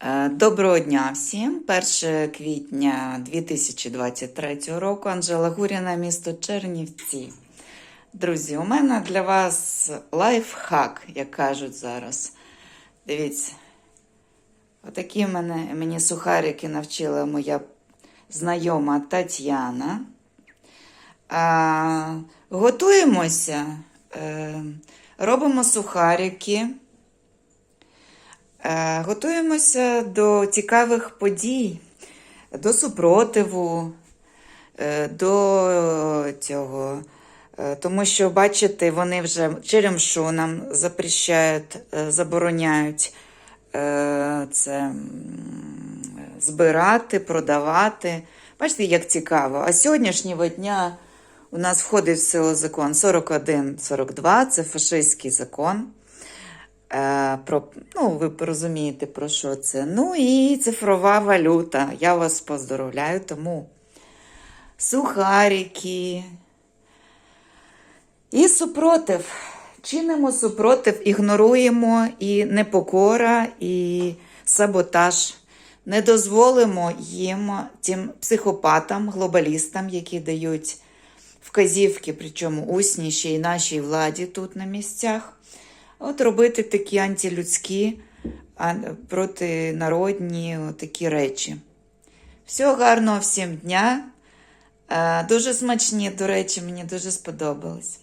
Е, Доброго дня всім. 1 квітня 2023 року. Анжела Гуріна, місто Чернівці. Друзі, у мене для вас лайфхак, як кажуть зараз. Дивіться. Отакі мене, мені сухарики навчила моя знайома Тетяна. А, готуємося, е, робимо сухарики. Е, Готуємося до цікавих подій, до супротиву, е, до цього. Е, Тому що, бачите, вони вже черемшу нам запрещають, забороняють це збирати, продавати. Бачите, як цікаво. А сьогоднішнього дня у нас входить в силу закон 41-42, це фашистський закон. Е, про, ну, ви розумієте, про що це. Ну і цифрова валюта. Я вас поздоровляю, тому сухарики. І супротив. Чинимо супротив, ігноруємо і непокора, і саботаж. Не дозволимо їм, тим психопатам, глобалістам, які дають вказівки, причому усні ще й нашій владі тут на місцях. От робити такі антилюдські, протинародні такі речі. Всього гарного всім дня. Е, Дуже смачні, до речі, мені дуже сподобалось.